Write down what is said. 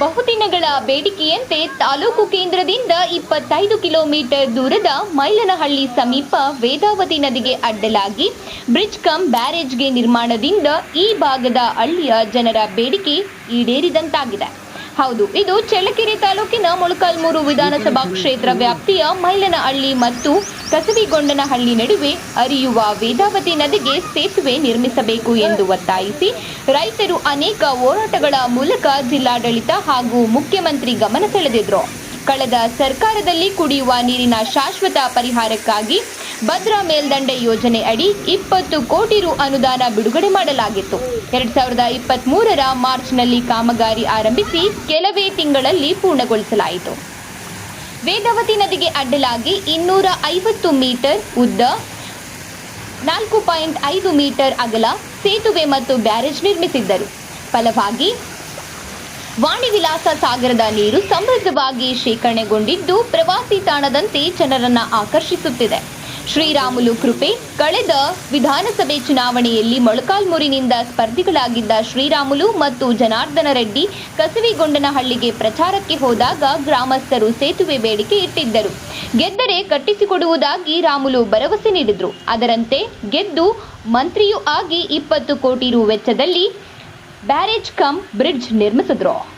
ಬಹುದಿನಗಳ ಬೇಡಿಕೆಯಂತೆ ತಾಲೂಕು ಕೇಂದ್ರದಿಂದ ಇಪ್ಪತ್ತೈದು ಕಿಲೋಮೀಟರ್ ದೂರದ ಮೈಲನಹಳ್ಳಿ ಸಮೀಪ ವೇದಾವತಿ ನದಿಗೆ ಅಡ್ಡಲಾಗಿ ಬ್ರಿಡ್ಜ್ ಕಮ್ ಬ್ಯಾರೇಜ್ಗೆ ನಿರ್ಮಾಣದಿಂದ ಈ ಭಾಗದ ಹಳ್ಳಿಯ ಜನರ ಬೇಡಿಕೆ ಈಡೇರಿದಂತಾಗಿದೆ. ಹೌದು, ಇದು ಚಳ್ಳಕೆರೆ ತಾಲೂಕಿನ ಮೊಳಕಾಲ್ಮೂರು ವಿಧಾನಸಭಾ ಕ್ಷೇತ್ರ ವ್ಯಾಪ್ತಿಯ ಮೈಲನಹಳ್ಳಿ ಮತ್ತು ಕಸಬಿಗೊಂಡನಹಳ್ಳಿ ನಡುವೆ ಹರಿಯುವ ವೇದಾವತಿ ನದಿಗೆ ಸೇತುವೆ ನಿರ್ಮಿಸಬೇಕು ಎಂದು ಒತ್ತಾಯಿಸಿ ರೈತರು ಅನೇಕ ಹೋರಾಟಗಳ ಮೂಲಕ ಜಿಲ್ಲಾಡಳಿತ ಹಾಗೂ ಮುಖ್ಯಮಂತ್ರಿ ಗಮನ ಸೆಳೆದಿದ್ರು. ಕಳೆದ ಸರ್ಕಾರದಲ್ಲಿ ಕುಡಿಯುವ ನೀರಿನ ಶಾಶ್ವತ ಪರಿಹಾರಕ್ಕಾಗಿ ಭದ್ರಾ ಮೇಲ್ದಂಡೆ ಯೋಜನೆ ಅಡಿ ಇಪ್ಪತ್ತು ಕೋಟಿ ರು ಅನುದಾನ ಬಿಡುಗಡೆ ಮಾಡಲಾಗಿತ್ತು. ಎರಡ್ ಸಾವಿರದ ಇಪ್ಪತ್ತ್ ಮೂರರ ಮಾರ್ಚ್ನಲ್ಲಿ ಕಾಮಗಾರಿ ಆರಂಭಿಸಿ ಕೆಲವೇ ತಿಂಗಳಲ್ಲಿ ಪೂರ್ಣಗೊಳಿಸಲಾಯಿತು. ವೇದಾವತಿ ನದಿಗೆ ಅಡ್ಡಲಾಗಿ ಇನ್ನೂರ ಐವತ್ತು ಮೀಟರ್ ಉದ್ದ, ನಾಲ್ಕು ಪಾಯಿಂಟ್ ಐದು ಮೀಟರ್ ಅಗಲ, ಸೇತುವೆ ಮತ್ತು ಬ್ಯಾರೇಜ್ ನಿರ್ಮಿಸಿದ್ದರು. ಫಲವಾಗಿ ವಾಣಿ ವಿಲಾಸ ಸಾಗರದ ನೀರು ಸಮೃದ್ಧವಾಗಿ ಶೇಖರಣೆಗೊಂಡಿದ್ದು ಪ್ರವಾಸಿ ತಾಣದಂತೆ ಜನರನ್ನ ಆಕರ್ಷಿಸುತ್ತಿದೆ. ಶ್ರೀರಾಮುಲು ಕೃಪೆ, ಕಳೆದ ವಿಧಾನಸಭೆ ಚುನಾವಣೆಯಲ್ಲಿ ಮೊಳಕಾಲ್ಮೂರಿನಿಂದ ಸ್ಪರ್ಧಿಗಳಾಗಿದ್ದ ಶ್ರೀರಾಮುಲು ಮತ್ತು ಜನಾರ್ದನ ರೆಡ್ಡಿ ಕಸವಿಗೊಂಡನಹಳ್ಳಿಗೆ ಪ್ರಚಾರಕ್ಕೆ ಹೋದಾಗ ಗ್ರಾಮಸ್ಥರು ಸೇತುವೆ ಬೇಡಿಕೆ ಇಟ್ಟಿದ್ದರು. ಗೆದ್ದರೆ ಕಟ್ಟಿಸಿಕೊಡುವುದಾಗಿ ರಾಮುಲು ಭರವಸೆ ನೀಡಿದರು. ಅದರಂತೆ ಗೆದ್ದು ಮಂತ್ರಿಯೂ ಆಗಿ ಇಪ್ಪತ್ತು ಕೋಟಿ ರು ವೆಚ್ಚದಲ್ಲಿ ಬ್ಯಾರೇಜ್ ಕಮ್ ಬ್ರಿಡ್ಜ್ ನಿರ್ಮಿಸಿದ್ರು.